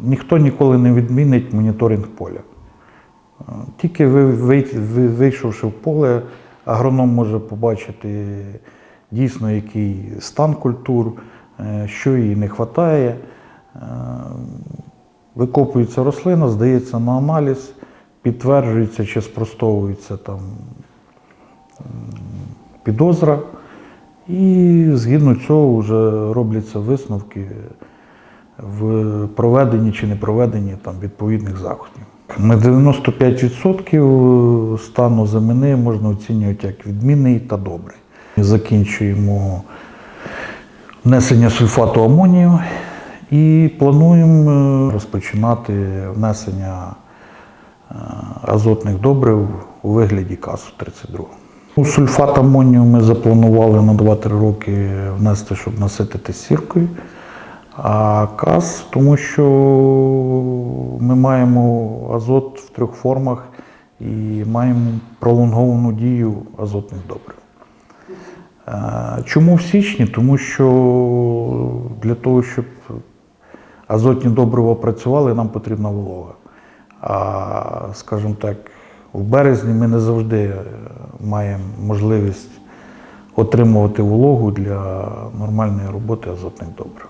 ніхто ніколи не відмінить моніторинг поля. Е, Тільки ви, вий- ви- вийшовши в поле, агроном може побачити дійсно, який стан культур, е, що їй не вистачає. Викопується рослина, здається на аналіз, підтверджується чи спростовується там підозра. І згідно цього вже робляться висновки в проведенні чи не проведенні там, відповідних заходів. На 95% стану заміни можна оцінювати як відмінний та добрий. Закінчуємо внесення сульфату амонію і плануємо е, розпочинати внесення е, азотних добрив у вигляді КАСу 32. Ну, Сульфат амонію ми запланували на 2-3 роки внести, щоб наситити сіркою. А каз, тому що ми маємо азот в трьох формах і маємо пролонговану дію азотних добрив. Е, Чому в січні? Тому що для того, щоб азотні добрива працювали, нам потрібна волога. А, скажімо так, в березні ми не завжди маємо можливість отримувати вологу для нормальної роботи азотних добрив.